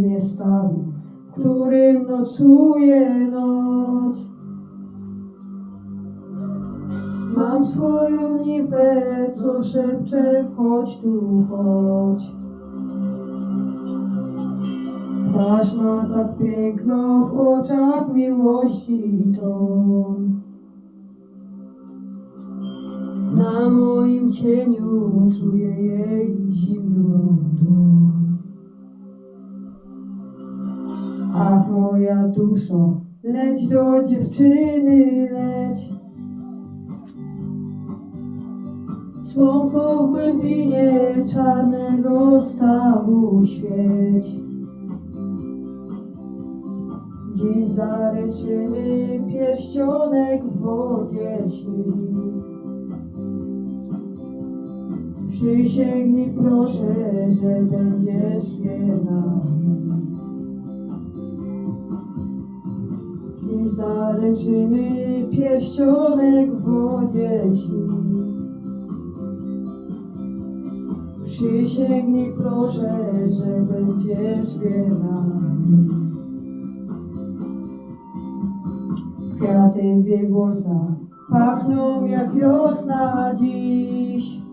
Nie stawu, w którym nocuje noc. Mam swoją niwę, co szepcze, chodź tu, chodź. Twarz ma tak piękno w oczach miłości ton. Na moim cieniu czuję jej zimną dłoń. Ach, moja duszo, leć do dziewczyny, leć. Słonko w głębinie czarnego stawu świeć. Dziś zaryczymy pierścionek w wodzie śni. Przysięgnij proszę, że będziesz wierna. I zaręczymy pierścionek w wodzie. Przysięgnij proszę, że będziesz wierna. Kwiaty w jej pachną jak wiosna dziś.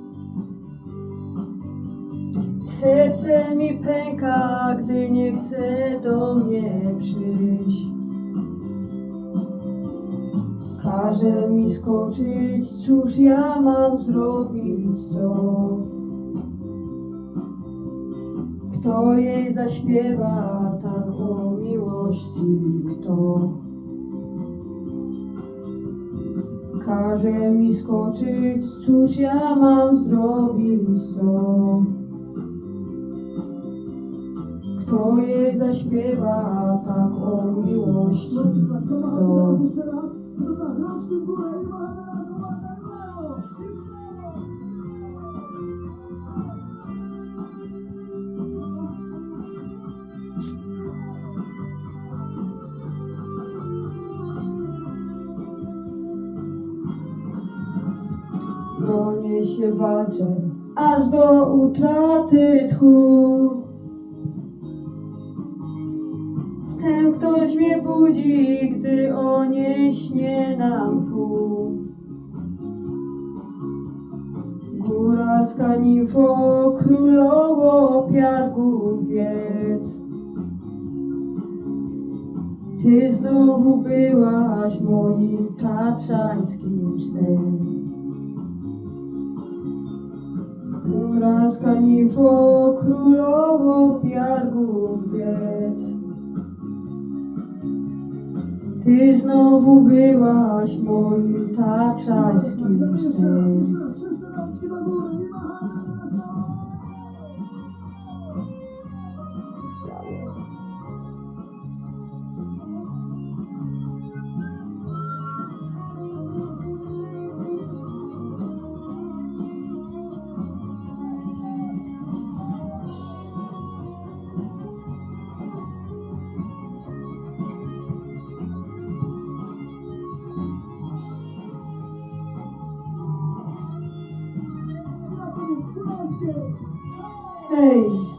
Serce mi pęka, gdy nie chce do mnie przyjść. Każe mi skoczyć, cóż ja mam zrobić, co? Kto jej zaśpiewa tak o miłości, kto? Każe mi skoczyć, cóż ja mam zrobić, co? Kto jej zaśpiewa tak o miłości, kto? Bronię się, walczę, aż do utraty tchu. Ktoś mnie budzi, gdy o nie śnie na mchu. Góralska nimfo, królowo piargów wiec. Ty znowu byłaś moim tatrzańskim snem. Góralska nimfo, królowo piargów wiec. Ty znowu byłaś moim tatrzańskim snem. Ei.